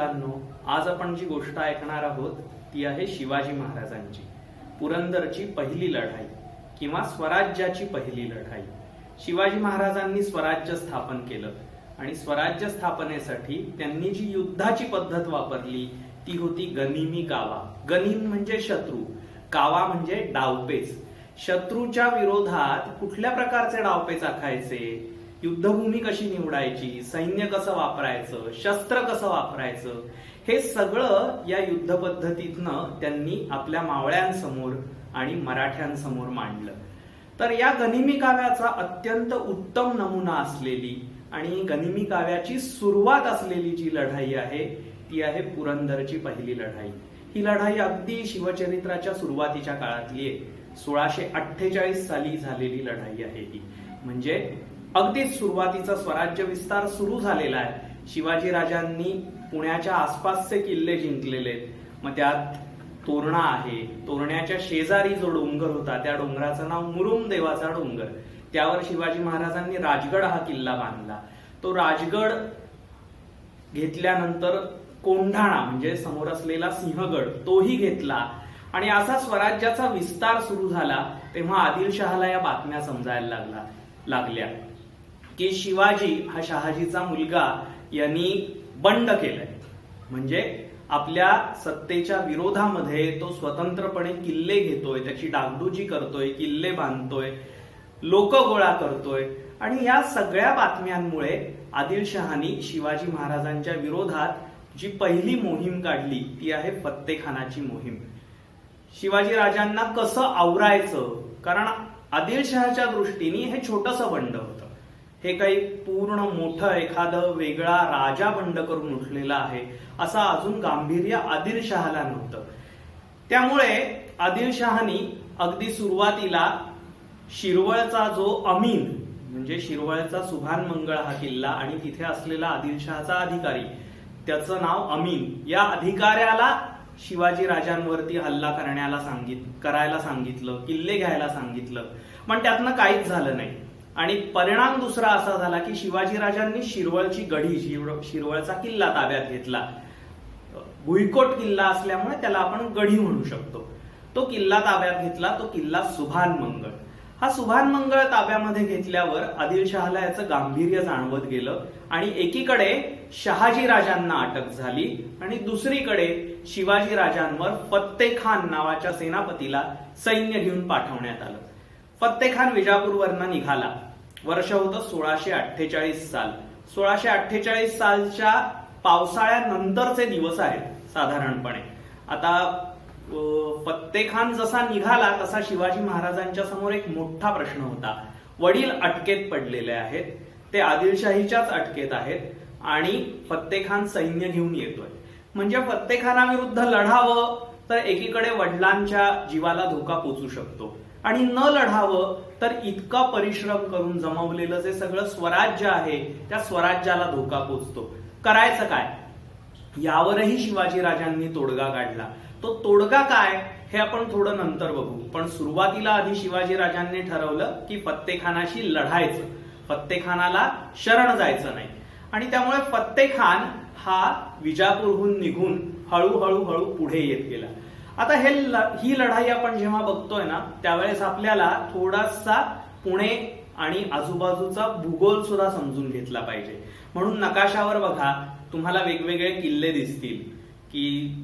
मुलांनो आज आपण जी गोष्ट ऐकणार आहोत ती आहे शिवाजी महाराजांची. पुरंदरची पहिली लढाई किंवा स्वराज्याची पहिली लढाई. शिवाजी महाराजांनी स्वराज्य स्थापन केलं आणि स्वराज्य स्थापनेसाठी त्यांनी जी युद्धाची पद्धत वापरली ती होती गनिमी कावा. गनिम म्हणजे शत्रू कावा म्हणजे डावपेच. शत्रूच्या विरोधात कुठल्या प्रकारचे डावपेच आखायचे? युद्धभूमी कशी निवडायची? सैन्य कसं वापरायचं? शस्त्र कसं वापरायचं? हे सगळं या युद्ध पद्धतीतनं त्यांनी आपल्या मावळ्यांसमोर आणि मराठ्यांसमोर मांडलं. तर या गनिमी काव्याचा अत्यंत उत्तम नमुना असलेली आणि गनिमी काव्याची सुरुवात असलेली जी लढाई आहे ती आहे पुरंदरची पहिली लढाई. ही लढाई अगदी शिवचरित्राच्या सुरुवातीच्या काळातली आहे. सोळाशे अठ्ठेचाळीस साली झालेली लढाई आहे ही. म्हणजे अगदीच सुरुवातीचा स्वराज्य विस्तार सुरू झालेला आहे. शिवाजी राजांनी पुण्याच्या आसपासचे किल्ले जिंकलेले मग त्यात तोरणा आहे. तोरण्याच्या शेजारी जो डोंगर होता त्या डोंगराचं नाव मुरुम देवाचा डोंगर. त्यावर शिवाजी महाराजांनी राजगड हा किल्ला बांधला. तो राजगड घेतल्यानंतर कोंढाणा म्हणजे समोर असलेला सिंहगड तोही घेतला. आणि असा स्वराज्याचा विस्तार सुरू झाला तेव्हा आदिलशहाला या बातम्या समजायला लागला लागल्या. की शिवाजी हा शहाजीचा मुलगा यांनी बंड केलाय. म्हणजे आपल्या सत्तेच्या विरोधामध्ये तो स्वतंत्रपणे किल्ले घेतोय त्याची डागडुजी करतोय किल्ले बांधतोय लोक गोळा करतोय. आणि या सगळ्या बातम्यांमुळे आदिलशहानी शिवाजी महाराजांच्या विरोधात जी पहिली मोहीम काढली ती आहे फत्तेखानाची मोहीम. शिवाजी राजांना कसं आवरायचं? कारण आदिलशहाच्या दृष्टीने हे छोटस बंड होतं. हे काही पूर्ण मोठं एखादं वेगळा राजा बंड करून उठलेला आहे असं अजून गांभीर्य आदिलशहाला नव्हतं. त्यामुळे आदिलशहानी अगदी सुरुवातीला शिरवळचा जो अमीन म्हणजे शिरवळचा सुभान मंगळ हा किल्ला आणि तिथे असलेला आदिलशहाचा अधिकारी त्याचं नाव अमीन. या अधिकाऱ्याला शिवाजी राजांवरती हल्ला करण्याला सांगित करायला सांगितलं किल्ले घ्यायला सांगितलं. पण त्यातनं काहीच झालं नाही. आणि परिणाम दुसरा असा झाला की शिवाजी राजांनी शिरवळची गढी शिरवळचा किल्ला ताब्यात घेतला. भुईकोट किल्ला असल्यामुळे त्याला आपण गढी म्हणू शकतो. तो किल्ला ताब्यात घेतला तो किल्ला सुभान मंगळ. हा सुभान मंगळ ताब्यामध्ये घेतल्यावर आदिलशहाला याचं गांभीर्य जाणवत गेलं आणि एकीकडे शहाजी राजांना अटक झाली आणि दुसरीकडे शिवाजी राजांवर फत्तेखान नावाच्या सेनापतीला सैन्य घेऊन पाठवण्यात आलं. फत्तेखान विजापूरवरनं निघाला. वर्ष होतं सोळाशे अठ्ठेचाळीस साल. सोळाशे अठ्ठेचाळीस सालच्या पावसाळ्यानंतरचे दिवस आहेत साधारणपणे. आता फत्ते फत्तेखान जसा निघाला तसा शिवाजी महाराजांच्या समोर एक मोठा प्रश्न होता. वडील अटकेत पडलेले आहेत ते आदिलशाहीच्याच अटकेत आहेत आणि फत्तेखान सैन्य घेऊन येतोय. म्हणजे फत्तेखानाविरुद्ध लढावं तर एकीकडे वडिलांच्या जीवाला धोका पोचू शकतो. आणि न लढावं तर इतका परिश्रम करून जमवलेलं जे सगळं स्वराज्य आहे त्या स्वराज्याला धोका पोचतो. करायचं काय? यावरही शिवाजी राजांनी तोडगा काढला. तो तोडगा काय? हे आपण थोडं नंतर बघू. पण सुरुवातीला आधी शिवाजी राजांनी ठरवलं की फत्तेखानाशी लढायचं. फत्तेखानाला शरण जायचं नाही. आणि त्यामुळे फत्तेखान हा विजापूरहून निघून हळूहळू हळू पुढे येत गेला. आता हे ल- ही लढाई आपण जेव्हा बघतोय ना त्यावेळेस आपल्याला थोडासा पुणे आणि आजूबाजूचा भूगोल सुद्धा समजून घेतला पाहिजे. म्हणून नकाशावर बघा तुम्हाला वेगवेगळे किल्ले दिसतील की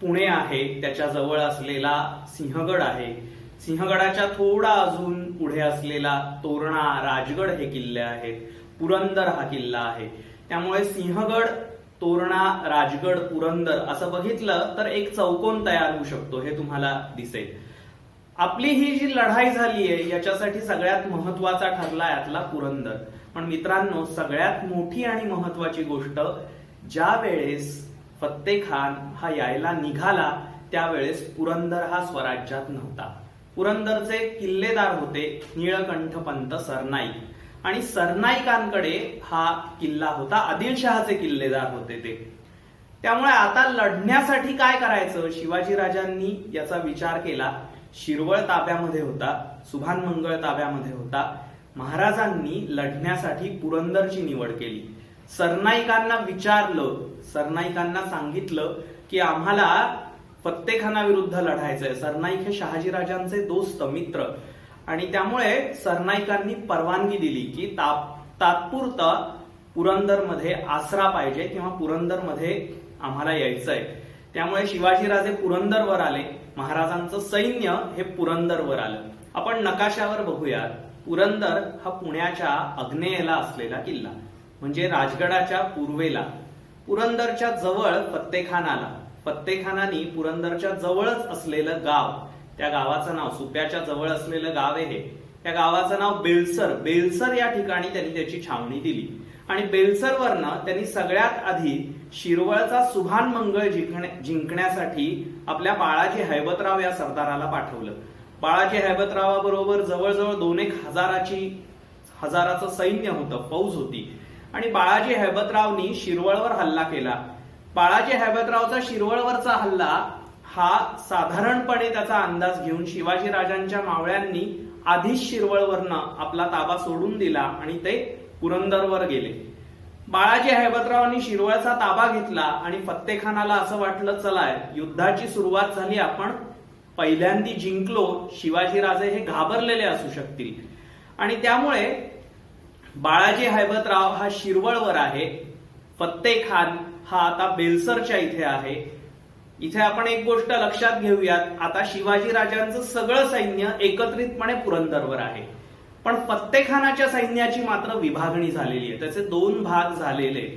पुणे आहे त्याच्याजवळ असलेला सिंहगड आहे. सिंहगडाच्या थोडा अजून पुढे असलेला तोरणा राजगड हे किल्ले आहेत. पुरंदर हा किल्ला आहे. त्यामुळे सिंहगड तोरणा राजगड पुरंदर असं बघितलं तर एक चौकोन तयार होऊ शकतो हे तुम्हाला दिसेल. आपली ही जी लढाई झाली आहे याच्यासाठी सगळ्यात महत्त्वाचा ठरला यातला पुरंदर. पण मित्रांनो सगळ्यात मोठी आणि महत्वाची गोष्ट ज्या वेळेस फत्तेखान हा यायला निघाला त्यावेळेस पुरंदर हा स्वराज्यात नव्हता. पुरंदरचे किल्लेदार होते निळकंठ पंत सरनाईक. आणि सरनाईकांकडे हा किल्ला होता. आदिलशहाचे किल्लेदार होते ते. त्यामुळे आता लढण्यासाठी काय करायचं? शिवाजी राजांनी याचा विचार केला. शिरवळ ताब्यामध्ये होता. सुभान मंगळ ताब्यामध्ये होता. महाराजांनी लढण्यासाठी पुरंदरची निवड केली. सरनाईकांना विचारलं. सरनाईकांना सांगितलं की आम्हाला फत्तेखानाविरुद्ध लढायचंय. सरनाईक हे शहाजीराजांचे दोस्त मित्र. आणि त्यामुळे सरनाईकांनी परवानगी दिली की ताप तात्पुरता पुरंदरमध्ये आसरा पाहिजे किंवा पुरंदरमध्ये आम्हाला यायचंय. त्यामुळे शिवाजीराजे पुरंदरवर आले. महाराजांचं सैन्य हे पुरंदरवर आलं. आपण नकाशावर बघूयात. पुरंदर हा पुण्याच्या आग्नेयेला असलेला किल्ला म्हणजे राजगडाच्या पूर्वेला. पुरंदरच्या जवळ फत्तेखान आला फत्तेखानानी पुरंदरच्या जवळच असलेलं गाव त्या गावाचं नाव सुप्याच्या जवळ असलेलं गाव आहे हे. त्या गावाचं नाव बेलसर. बेलसर या ठिकाणी त्यांनी त्याची छावणी दिली. आणि बेलसरवरनं त्यांनी सगळ्यात आधी शिरवळचा सुभान मंगळ जिंकण्यासाठी आपल्या बाळाजी हैबतराव या सरदाराला पाठवलं. बाळाजी हैबतरावाबरोबर जवळजवळ दोन एक हजाराची हजाराचं सैन्य होतं फौज होती. आणि बाळाजी हैबतरावनी शिरवळवर हल्ला केला. बाळाजी हैबतरावचा शिरवळवरचा हल्ला हा साधारणपणे त्याचा अंदाज घेऊन शिवाजी राजांच्या मावळ्यांनी आधीच शिरवळवरनं आपला ताबा सोडून दिला आणि ते पुरंदरवर गेले. बाळाजी हैबतरावांनी शिरवळचा ताबा घेतला आणि फत्तेखानाला असं वाटलं चलाय युद्धाची सुरुवात झाली आपण पहिल्यांदी जिंकलो शिवाजीराजे हे घाबरलेले असू शकतील. आणि त्यामुळे बाळाजी हैबतराव हा शिरवळवर आहे फत्ते खान हा आता बेलसरच्या इथे आहे इथे आपण एक गोष्ट लक्षात घेऊयात. आता शिवाजी राजांचं सगळं सैन्य एकत्रितपणे पुरंदरवर आहे. पण फत्तेखानाच्या सैन्याची मात्र विभागणी झालेली आहे. त्याचे दोन भाग झालेले आहेत.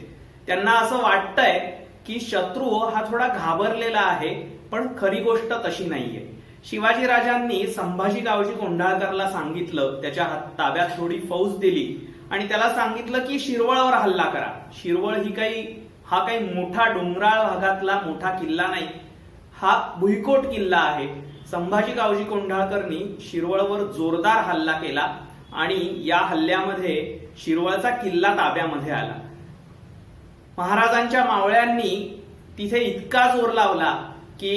त्यांना असं वाटतंय की शत्रू हा थोडा घाबरलेला आहे पण खरी गोष्ट तशी नाहीये. शिवाजी राजांनी संभाजी गावजी कोंढाळकरला सांगितलं त्याच्या हात- ताब्यात थोडी फौज दिली आणि त्याला सांगितलं की शिरवळवर हल्ला करा. शिरवळ ही काही हा काही मोठा डोंगराळ भागातला मोठा किल्ला नाही. हा भुईकोट किल्ला आहे. संभाजी गावजी कोंढाळकरनी शिरवळवर जोरदार हल्ला केला आणि या हल्ल्यामध्ये शिरवळचा किल्ला ताब्यामध्ये आला. महाराजांच्या मावळ्यांनी तिथे इतका जोर लावला की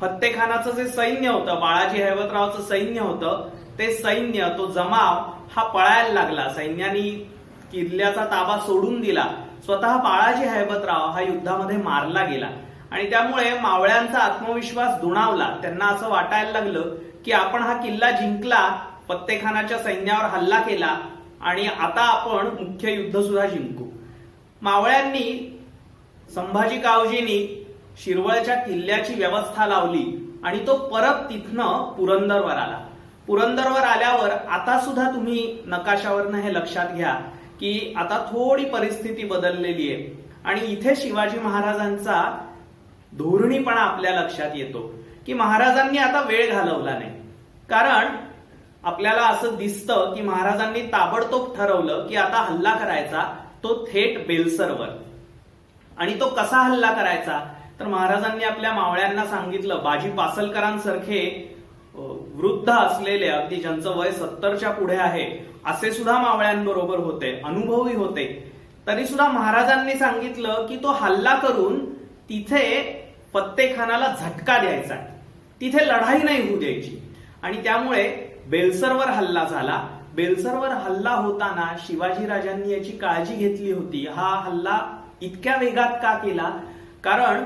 फत्तेखानाचं जे सैन्य होतं बाळाजी हैवतरावचं सैन्य होतं ते सैन्य तो जमाव हा पळायला लागला. सैन्यानी किल्ल्याचा ताबा सोडून दिला. स्वतः बाळाजी हैबतराव हा युद्धामध्ये मारला गेला. आणि त्यामुळे मावळ्यांचा आत्मविश्वास दुणावला. त्यांना असं वाटायला लागलं की आपण हा किल्ला जिंकला फत्तेखानाच्या सैन्यावर हल्ला केला आणि आता आपण मुख्य युद्ध सुद्धा जिंकू. मावळ्यांनी संभाजी कावजींनी शिरवळच्या किल्ल्याची व्यवस्था लावली आणि तो परत तिथनं पुरंदरवर आला. पुरंदरवर आल्यावर आता सुद्धा तुम्ही नकाशावरनं हे लक्षात घ्या. की आता थोडी परिस्थिती बदललेली आहे. आणि इथे शिवाजी महाराजांचा धोरणीपणा आपल्या लक्षात येतो की महाराजांनी आता वेळ घालवला नाही. कारण आपल्याला असं दिसतं की महाराजांनी ताबडतोब ठरवलं की आता हल्ला करायचा तो थेट बेलसरवर. आणि तो कसा हल्ला करायचा? तर महाराजांनी आपल्या मावळ्यांना सांगितलं बाजी पासलकरांसारखे वृद्ध असलेले अगदी ज्यांचं वय सत्तरच्या पुढे आहे असे सुद्धा मावळ्यांबरोबर होते अनुभवी होते. तरी सुद्धा महाराजांनी सांगितलं की तो हल्ला करून तिथे फत्तेखानाला झटका द्यायचा तिथे लढाई नाही होऊ द्यायची. आणि त्यामुळे बेलसरवर हल्ला झाला. बेलसरवर हल्ला होताना शिवाजीराजांनी याची काळजी घेतली होती. हा हल्ला इतक्या वेगात का केला? कारण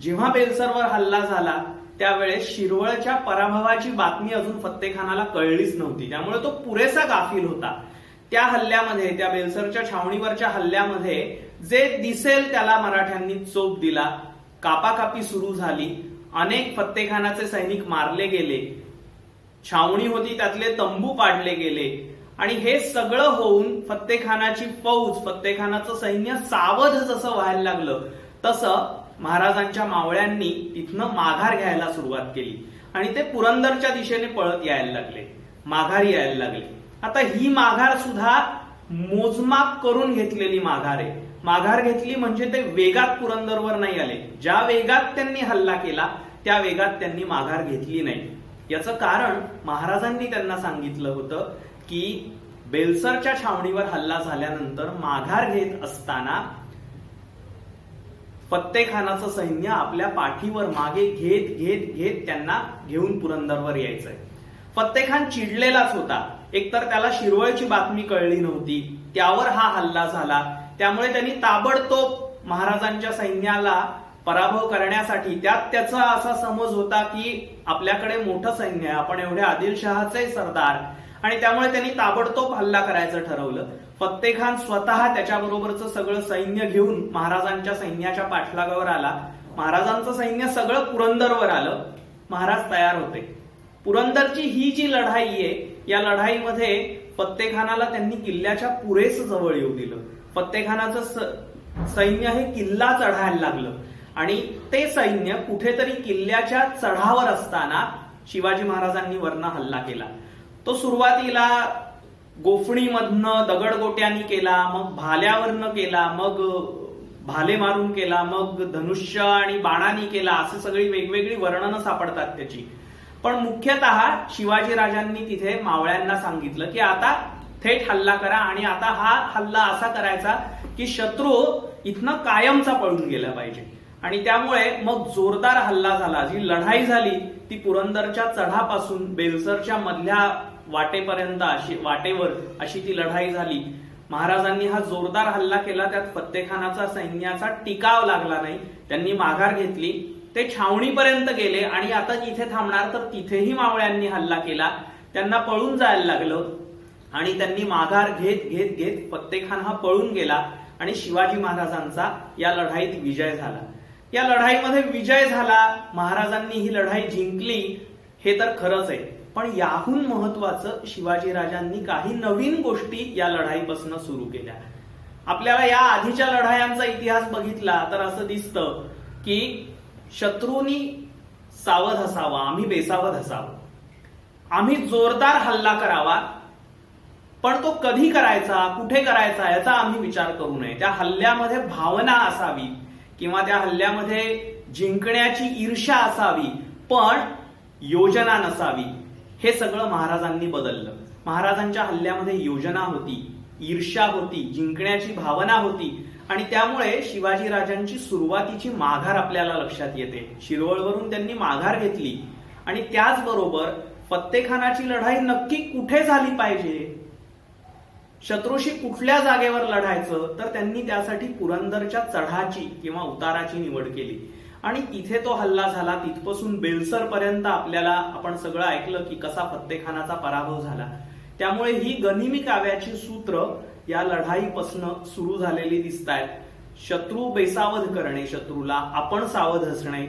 जेव्हा बेलसरवर हल्ला झाला त्यावेळेस शिरवळच्या पराभवाची बातमी अजून फत्तेखानाला कळलीच नव्हती. त्यामुळे तो पुरेसा गाफील होता. त्या हल्ल्यामध्ये त्या बेलसरच्या छावणीवरच्या हल्ल्यामध्ये जे दिसेल त्याला मराठ्यांनी चोप दिला. कापाकापी सुरू झाली. अनेक फत्तेखानाचे सैनिक मारले गेले. छावणी होती त्यातले तंबू पाडले गेले. आणि हे सगळं होऊन फत्तेखानाची फौज फत्तेखानाचं सैन्य सावध जसं व्हायला लागलं तसं महाराजांच्या मावळ्यांनी तिथनं माघार घ्यायला सुरुवात केली. आणि ते पुरंदरच्या दिशेने पळत यायला लागले. माघार यायला लागले. आता ही माघार सुद्धा मोजमाप करून घेतलेली माघार आहे. माघार घेतली म्हणजे ते वेगात पुरंदरवर नाही आले. ज्या वेगात त्यांनी हल्ला केला त्या वेगात त्यांनी माघार घेतली नाही. याचं कारण महाराजांनी त्यांना सांगितलं होतं की बेलसरच्या छावणीवर हल्ला झाल्यानंतर माघार घेत असताना फत्तेखानाचं सैन्य आपल्या पाठीवर मागे घेत घेत घेत त्यांना घेऊन पुरंदरवर यायचंय. फत्तेखान चिडलेलाच होता. एकतर त्याला शिरवळची बातमी कळली नव्हती. त्यावर हा हल्ला झाला. त्यामुळे त्यांनी ताबडतोब महाराजांच्या सैन्याला पराभव करण्यासाठी त्यात त्याचा असा समज होता की आपल्याकडे मोठं सैन्य आहे. आपण एवढे आदिलशहाचे सरदार. आणि त्यामुळे त्यांनी ताबडतोब हल्ला करायचं ठरवलं. फत्तेखान स्वतः त्याच्याबरोबरचं सगळं सैन्य घेऊन महाराजांच्या सैन्याच्या पाठलागावर आला. महाराजांचं सैन्य सगळं पुरंदरवर आलं. महाराज तयार होते. पुरंदरची ही जी लढाई आहे या लढाईमध्ये फत्तेखानाला त्यांनी किल्ल्याच्या पुरेस जवळ येऊ दिलं. फत्तेखानाचं स- सैन्य हे किल्ला चढायला लागलं. आणि ते सैन्य कुठेतरी किल्ल्याच्या चढावर असताना शिवाजी महाराजांनी वरना हल्ला केला. तो सुरुवातीला गोफणीमधनं दगडगोट्यानी केला मग भाल्यावरनं केला मग भाले मारून केला मग धनुष्य आणि बाणानी केला असे सगळी वेगवेगळी वर्णनं सापडतात त्याची. पण मुख्यतः शिवाजी राजांनी तिथे मावळ्यांना सांगितलं की आता थेट हल्ला करा आणि आता हा हल्ला असा करायचा की शत्रू इथनं कायमचा पळून गेला पाहिजे. आणि त्यामुळे मग जोरदार हल्ला झाला. जी लढाई झाली ती पुरंदरच्या चढापासून बेलसरच्या मधल्या वाटेपर्यंत अशी वाटेवर अशी ती लढाई झाली. महाराजांनी हा जोरदार हल्ला केला. त्यात फत्तेखानाचा सैन्याचा टिकाव लागला नाही. त्यांनी माघार घेतली. ते छावणीपर्यंत गेले आणि आता जिथे थांबणार तर तिथेही मावळ्यांनी हल्ला केला. त्यांना पळून जायला लागलं. आणि त्यांनी माघार घेत घेत घेत फत्तेखान हा पळून गेला. आणि शिवाजी महाराजांचा या लढाईत विजय झाला. या लढाईमध्ये विजय झाला महाराजांनी ही लढाई जिंकली हे तर खरंच आहे. पण याहून महत्वाचं शिवाजी राजांनी काही नवीन गोष्टी या लढाईपासून सुरू केल्या. आपल्याला या आधीच्या लढायांचा इतिहास बघितला तर असं दिसतं की शत्रूनी सावध असावा आम्ही बेसावध असावं. आम्ही जोरदार हल्ला करावा पण तो कधी करायचा कुठे करायचा याचा आम्ही विचार करू नये. त्या हल्ल्यामध्ये भावना असावी. किंवा त्या हल्ल्यामध्ये जिंकण्याची ईर्षा असावी पण योजना नसावी. हे सगळं महाराजांनी बदललं. महाराजांच्या हल्ल्यामध्ये योजना होती ईर्षा होती जिंकण्याची भावना होती. आणि त्यामुळे शिवाजी राजांची सुरुवातीची माघार आपल्याला लक्षात येते. शिरवळवरून त्यांनी माघार घेतली. आणि त्याचबरोबर फत्तेखानाची लढाई नक्की कुठे झाली पाहिजे? शत्रूशी कुठल्या जागेवर लढायचं तर त्यांनी त्यासाठी पुरंदरच्या चढाची किंवा उताराची निवड केली. आणि तिथे तो हल्ला झाला तिथपासून बेलसर पर्यंत आपल्याला आपण सगळं ऐकलं की कसा फत्तेखानाचा पराभव झाला. त्यामुळे ही गनिमी काव्याची सूत्र या लढाईपासून सुरू झालेली दिसत आहेत शत्रू बेसावध करणे शत्रूला आपण सावध असणे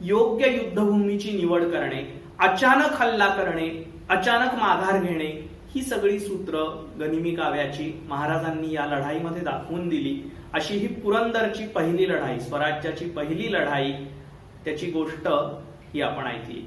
योग्य युद्धभूमीची निवड करणे अचानक हल्ला करणे अचानक माघार घेणे ही सगळी सूत्र गनिमी काव्याची महाराजांनी या लढाईमध्ये दाखवून दिली. अशी ही पुरंदरची पहिली लढाई स्वराज्याची पहिली लढाई त्याची गोष्ट ही आपण ऐकली.